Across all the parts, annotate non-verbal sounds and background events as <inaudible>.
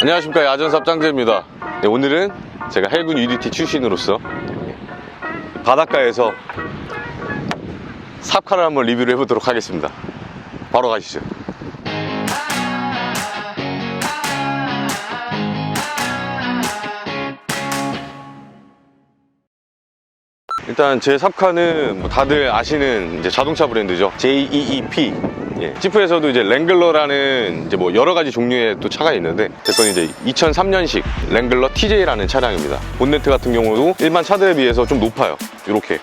안녕하십니까 야전삽 짱재입니다 네, 오늘은 제가 해군 UDT 출신으로서 바닷가에서 삽칼을 한번 리뷰를 해보도록 하겠습니다 바로 가시죠 일단 제 삽카는 뭐 다들 아시는 이제 자동차 브랜드죠. JEEP. 예. 지프에서도 이제 랭글러라는 이제 뭐 여러 가지 종류의 또 차가 있는데 제건 이제 2003년식 랭글러 TJ라는 차량입니다. 본네트 같은 경우도 일반 차들에 비해서 좀 높아요. 이렇게.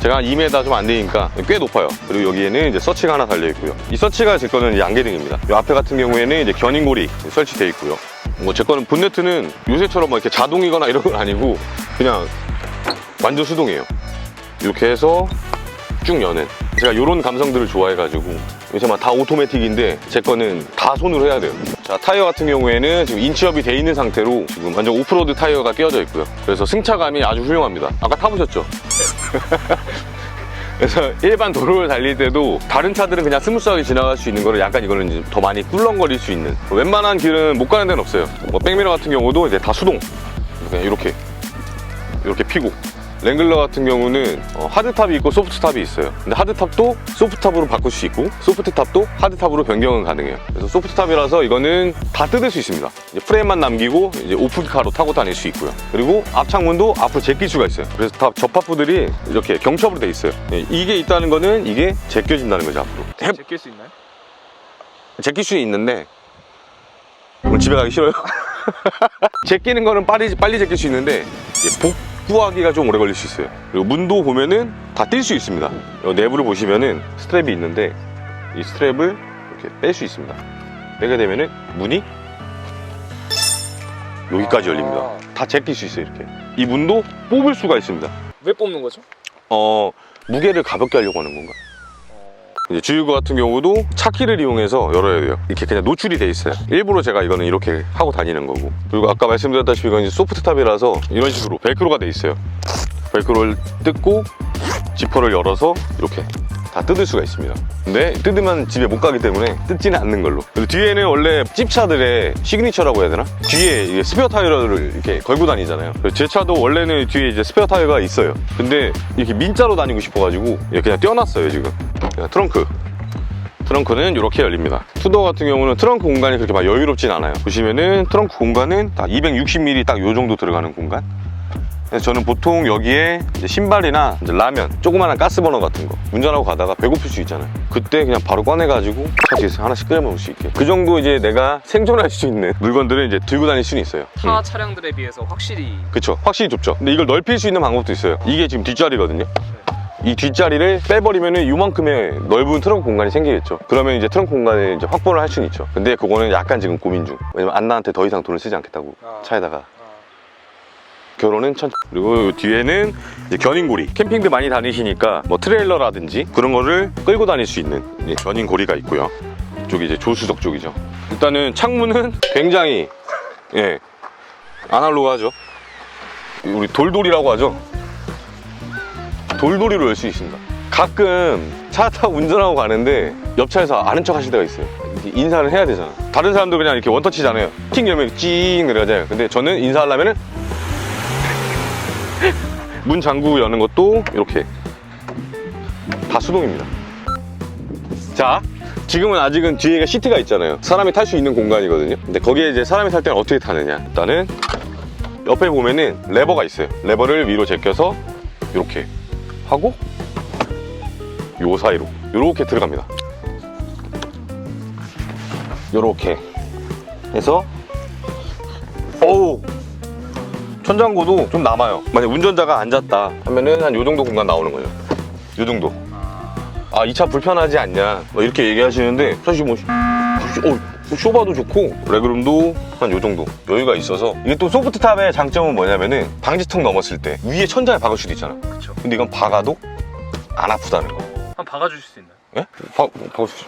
제가 한 2m 좀 안 되니까 꽤 높아요. 그리고 여기에는 이제 서치가 하나 달려 있고요. 이 서치가 제 거는 양계등입니다. 이 앞에 같은 경우에는 이제 견인골이 설치되어 있고요. 뭐 제 거는 본네트는 요새처럼 뭐 이렇게 자동이거나 이런 건 아니고 그냥 완전 수동이에요. 이렇게 해서 쭉 여는. 제가 이런 감성들을 좋아해가지고 요새 막 다 오토매틱인데 제 거는 다 손으로 해야 돼요. 자 타이어 같은 경우에는 지금 인치업이 돼 있는 상태로 지금 완전 오프로드 타이어가 끼워져 있고요. 그래서 승차감이 아주 훌륭합니다. 아까 타보셨죠? <laughs> 그래서 일반 도로를 달릴 때도 다른 차들은 그냥 스무스하게 지나갈 수 있는 거를 약간 이거는 더 많이 꿀렁거릴 수 있는 웬만한 길은 못 가는 데는 없어요. 뭐 백미러 같은 경우도 이제 다 수동. 그냥 이렇게 이렇게 피고 랭글러 같은 경우는 어, 하드탑이 있고 소프트탑이 있어요. 근데 하드탑도 소프트탑으로 바꿀 수 있고 소프트탑도 하드탑으로 변경은 가능해요. 그래서 소프트탑이라서 이거는 다 뜯을 수 있습니다. 프레임만 남기고 이제 오픈카로 타고 다닐 수 있고요. 그리고 앞창문도 앞으로 제낄 수가 있어요. 그래서 다 접합부들이 이렇게 경첩으로 돼 있어요. 예, 이게 있다는 거는 이게 제껴진다는 거죠 앞으로. 해- 제낄 수 있나요? 제낄 수 있는데 오늘 집에 가기 싫어요? <laughs> 제끼는 거는 빨리 빨리 제낄 수 있는데 이 제 복구하기가 좀 오래 걸릴 수 있어요. 그리고 문도 보면은 다 뛸 수 있습니다. 여 내부를 보시면은 스트랩이 있는데 이 스트랩을 이렇게 뺄 수 있습니다. 빼게 되면은 문이 여기까지 열립니다. 다 제낄 수 있어요 이렇게. 이 문도 뽑을 수가 있습니다. 왜 뽑는 거죠? 어 무게를 가볍게 하려고 하는 건가? 주유구 같은 경우도 차키를 이용해서 열어야 돼요. 이렇게 그냥 노출이 돼 있어요. 일부러 제가 이거는 이렇게 하고 다니는 거고. 그리고 아까 말씀드렸다시피 이건 소프트탑이라서 이런 식으로 벨크로가 돼 있어요. 벨크로를 뜯고 지퍼를 열어서 이렇게 다 뜯을 수가 있습니다. 근데 뜯으면 집에 못 가기 때문에 뜯지는 않는 걸로. 그리고 뒤에는 원래 찝차들의 시그니처라고 해야 되나? 뒤에 스페어 타이어를 이렇게 걸고 다니잖아요. 제 차도 원래는 뒤에 이제 스페어 타이어가 있어요. 근데 이렇게 민자로 다니고 싶어가지고 그냥 떼어놨어요 지금. 트렁크. 트렁크는 이렇게 열립니다. 투더 같은 경우는 트렁크 공간이 그렇게 막 여유롭진 않아요. 보시면은 트렁크 공간은 딱 260mm 딱 요 정도 들어가는 공간. 그래서 저는 보통 여기에 이제 신발이나 이제 라면, 조그마한 가스버너 같은 거 운전하고 가다가 배고플 수 있잖아요. 그때 그냥 바로 꺼내가지고 차 뒤에서 하나씩 끓여 먹을 수 있게. 그 정도 이제 내가 <laughs> 생존할 수 있는 물건들을 이제 들고 다닐 수는 있어요. 타 음. 차량들에 비해서 확실히 그쵸. 확실히 좁죠. 근데 이걸 넓힐 수 있는 방법도 있어요. 이게 지금 뒷자리거든요. 이 뒷자리를 빼버리면은 이만큼의 넓은 트렁크 공간이 생기겠죠. 그러면 이제 트렁크 공간을 이제 확보를 할 수는 있죠. 근데 그거는 약간 지금 고민 중. 왜냐면 안나한테 더 이상 돈을 쓰지 않겠다고 아. 차에다가. 아, 결혼은 천 그리고 요 뒤에는 이제 견인고리. 캠핑들 많이 다니시니까 뭐 트레일러라든지 그런 거를 끌고 다닐 수 있는 이제 견인고리가 있고요. 이쪽이 이제 조수석 쪽이죠. 일단은 창문은 굉장히 예 아날로그하죠. 우리 돌돌이라고 하죠. 돌돌이로 열 수 있습니다. 가끔 차 타고 운전하고 가는데 옆 차에서 아는 척 하실 때가 있어요. 인사를 해야 되잖아. 다른 사람들 그냥 이렇게 원터치잖아요. 팅 열면 찡 내려가잖아요 근데 저는 인사하려면 은 문 잠그고 여는 것도 이렇게 다 수동입니다. 자, 지금은 아직은 뒤에가 시트가 있잖아요. 사람이 탈 수 있는 공간이거든요. 근데 거기에 이제 사람이 탈 때는 어떻게 타느냐? 일단은 옆에 보면은 레버가 있어요. 레버를 위로 제껴서 이렇게 하고 요 사이로 이렇게 들어갑니다. 요렇게 해서 어우 천장고도 좀 남아요. 만약 운전자가 앉았다 하면은 한 요 정도 공간 나오는 거죠. 요 정도. 아, 이 차 불편하지 않냐. 뭐 이렇게 얘기하시는데 사실 뭐, 어, 쇼바도 좋고 레그룸도 한 요 정도 여유가 있어서 이게 또 소프트탑의 장점은 뭐냐면은 방지턱 넘었을 때 위에 천장에 박을 수도 있잖아. 그쵸. 근데 이건 박아도 안 아프다는 거. 한번 박아주실 수 있나요? 예? 박, 수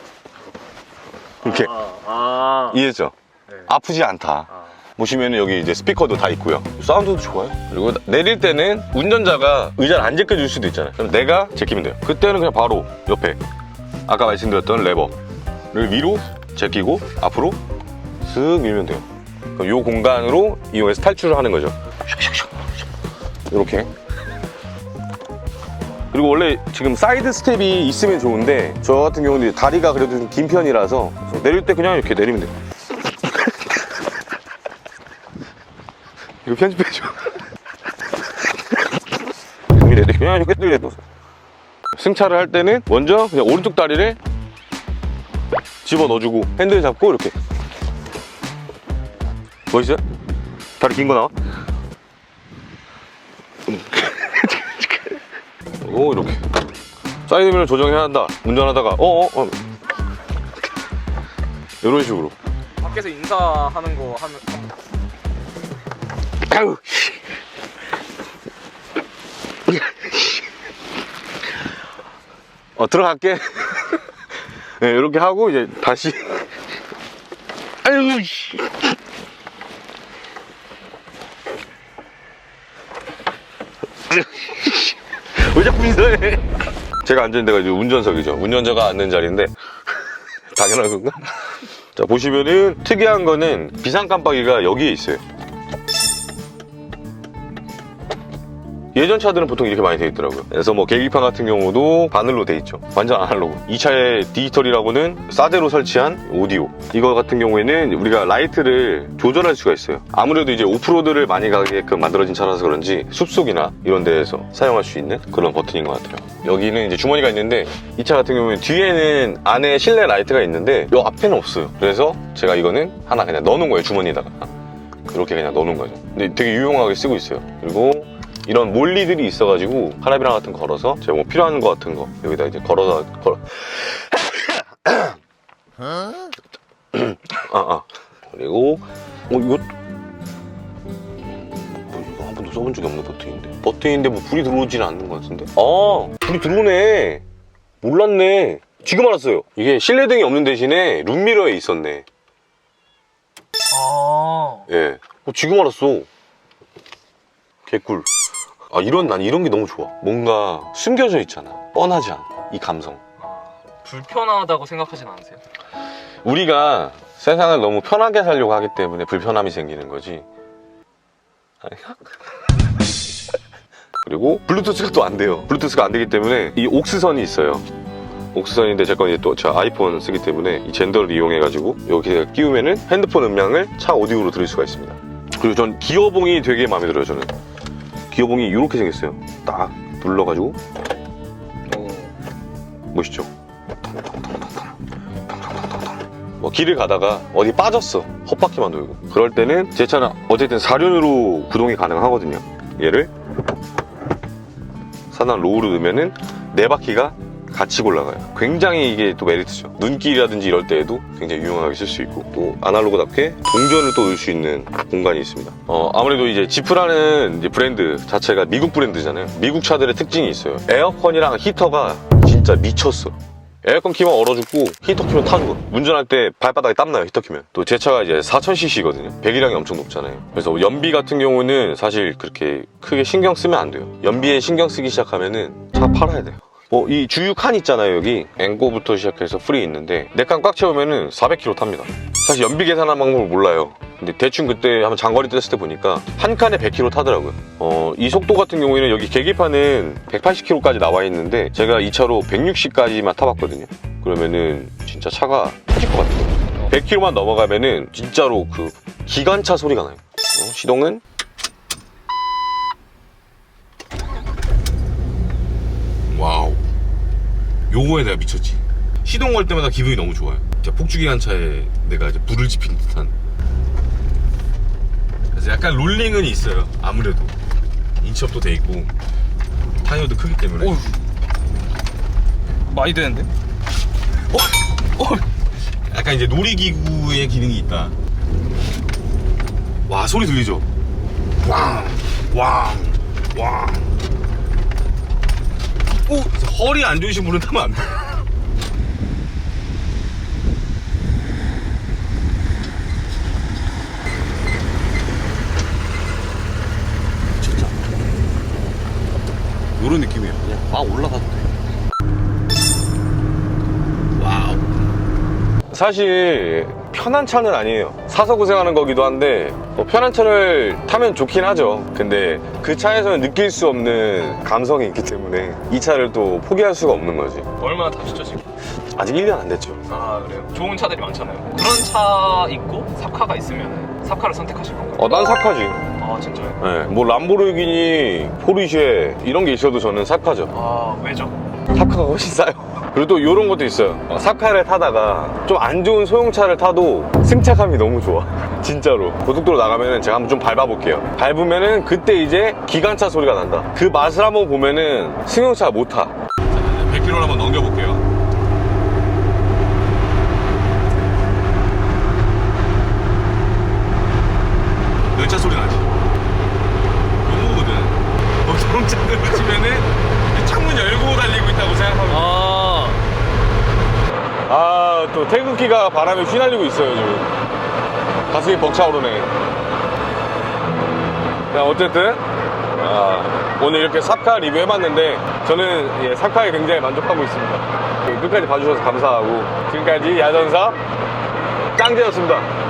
이렇게 아, 아, 이해했죠? 네. 아프지 않다. 아. 보시면 여기 이제 스피커도 다 있고요. 사운드도 좋아요. 그리고 내릴 때는 운전자가 의자를 안 제껴줄 수도 있잖아요. 그럼 내가 제끼면 돼요. 그때는 그냥 바로 옆에 아까 말씀드렸던 레버를 위로 제끼고 앞으로 슥 밀면 돼요. 그럼 이 공간으로 이용해서 탈출을 하는 거죠. 이렇게. 그리고 원래 지금 사이드 스텝이 있으면 좋은데 저 같은 경우는 다리가 그래도 좀 긴 편이라서 내릴 때 그냥 이렇게 내리면 돼요. 이거 편집해줘. 승차를 할 때는 먼저 그냥 오른쪽 다리를 집어 넣어주고 핸들 잡고 이렇게 멋있어요? 다리 긴 거 나와? <laughs> 오 이렇게 사이드미러 조정해야 한다 운전하다가 어어 어. 이런 식으로 밖에서 인사하는 거 하면 아유 어 들어갈게. <laughs> 네, 이렇게 하고 이제 다시. 아유 씨. 왜 자꾸 인사해? 제가 앉은 데가 이제 운전석이죠. 운전자가 앉는 자리인데. 당연한 건가? 자 보시면은 특이한 거는 비상 깜빡이가 여기에 있어요 예전 차들은 보통 이렇게 많이 돼 있더라고요. 그래서 뭐 계기판 같은 경우도 바늘로 돼 있죠. 완전 아날로그. 이 차의 디지털이라고는 사제로 설치한 오디오. 이거 같은 경우에는 우리가 라이트를 조절할 수가 있어요. 아무래도 이제 오프로드를 많이 가게끔 만들어진 차라서 그런지 숲속이나 이런 데에서 사용할 수 있는 그런 버튼인 것 같아요. 여기는 이제 주머니가 있는데 이 차 같은 경우는 뒤에는 안에 실내 라이트가 있는데 이 앞에는 없어요. 그래서 제가 이거는 하나 그냥 넣어놓은 거예요. 주머니에다가. 이렇게 그냥 넣어놓은 거죠. 근데 되게 유용하게 쓰고 있어요. 그리고 이런 몰리들이 있어가지고 카라비나 같은 거 걸어서 제가 뭐 필요한 거 같은 거 여기다 이제 걸어서 걸어 <coughs> 아, 아. 그리고 어 이거 뭐 이거 한 번도 써본 적이 없는 버튼인데 버튼인데 뭐 불이 들어오지는 않는 것 같은데 아 불이 들어오네 몰랐네 지금 알았어요 이게 실내등이 없는 대신에 룸미러에 있었네 아 예. 어, 지금 알았어. 개꿀. 아, 이런, 난 이런 게 너무 좋아. 뭔가 숨겨져 있잖아. 뻔하지 않아. 이 감성. 불편하다고 생각하진 않으세요? 우리가 세상을 너무 편하게 살려고 하기 때문에 불편함이 생기는 거지. 아니야? <laughs> 그리고 블루투스가 또 안 돼요. 블루투스가 안 되기 때문에 이 옥스선이 있어요. 옥스선인데 제 건 이제 또 저 아이폰 쓰기 때문에 이 젠더를 이용해 가지고 여기 끼우면은 핸드폰 음량을 차 오디오로 들을 수가 있습니다. 그리고 전 기어봉이 되게 마음에 들어요. 저는 기어봉이 이렇게 생겼어요. 딱 눌러가지고 어. 멋있죠? 뭐 길을 가다가 어디 빠졌어 헛바퀴만 돌고 그럴 때는 제 차는 어쨌든 4륜으로 구동이 가능하거든요 얘를 산악 로우로 넣으면은 네 바퀴가 같이 올라가요 굉장히 이게 또 메리트죠 눈길이라든지 이럴 때에도 굉장히 유용하게 쓸 수 있고 또 아날로그답게 동전을 또 넣을 수 있는 공간이 있습니다 어, 아무래도 이제 지프라는 이제 브랜드 자체가 미국 브랜드잖아요 미국 차들의 특징이 있어요 에어컨이랑 히터가 진짜 미쳤어 에어컨 키면 얼어 죽고 히터 키면 타 죽어. 운전할 때 발바닥에 땀나요, 히터 키면. 또 제 차가 이제 4000cc거든요. 배기량이 엄청 높잖아요. 그래서 연비 같은 경우는 사실 그렇게 크게 신경 쓰면 안 돼요. 연비에 신경 쓰기 시작하면은 차 팔아야 돼요. 뭐 이 주유 칸 있잖아요, 여기. 앵고부터 시작해서 프리 있는데 내 칸 꽉 채우면은 400km 탑니다. 사실 연비 계산하는 방법을 몰라요. 근데 대충 그때 한번 장거리 뗐을 때 보니까 한 칸에 100km 타더라고요. 어, 이 속도 같은 경우에는 여기 계기판은 180km까지 나와 있는데 제가 이 차로 160까지만 타봤거든요. 그러면은 진짜 차가 터질 것 같아요. 100km만 넘어가면은 진짜로 그 기관차 소리가 나요. 어, 시동은 와우. 요거에 내가 미쳤지. 시동 걸 때마다 기분이 너무 좋아요. 진짜 폭주기관차에 내가 이제 불을 지핀 듯한. 그래서 약간 롤링은 있어요. 아무래도 인치업도 돼 있고 타이어도 크기 때문에. 어휴. 많이 되는데? 약간 이제 놀이기구의 기능이 있다. 와 소리 들리죠? 왕, 왕, 왕. 오, 허리 안 좋으신 분은 타면 안 돼. 진짜. 이런 느낌이에요. 그냥 막 올라가도 돼. 사실 편한 차는 아니에요. 사서 고생하는 거기도 한데 뭐 편한 차를 타면 좋긴 하죠. 근데 그 차에서는 느낄 수 없는 감성이 있기 때문에 이 차를 또 포기할 수가 없는 거지. 얼마나 타셨죠 지금? 아직 1년 안 됐죠. 아 그래요? 좋은 차들이 많잖아요. 그런 차 있고 삽카가 있으면 삽카를 선택하실 건가요? 어, 난 삽카지. 아 진짜요? 네, 뭐 람보르기니, 포르쉐 이런 게 있어도 저는 삽카죠. 아 왜죠? 삽카가 훨씬 싸요. 그리고 또 이런 것도 있어요. 어, 삽카를 타다가 좀 안 좋은 소형차를 타도 승차감이 너무 좋아. <laughs> 진짜로. 고속도로 나가면은 제가 한번 좀 밟아볼게요. 밟으면은 그때 이제 기관차 소리가 난다. 그 맛을 한번 보면은 승용차 못 타. 100km를 한번 넘겨볼게요. 열차 소리 나지? 너무거든. 보통 차들로 치면은 창문 열고 달리고 있다고 생각하면 아 아, 또 태극기가 바람에 휘날리고 있어요, 지금. 가슴이 벅차오르네. 자, 어쨌든, 아, 오늘 이렇게 삽카 리뷰 해봤는데, 저는 예, 삽카에 굉장히 만족하고 있습니다. 예, 끝까지 봐주셔서 감사하고, 지금까지 야전사 짱제였습니다.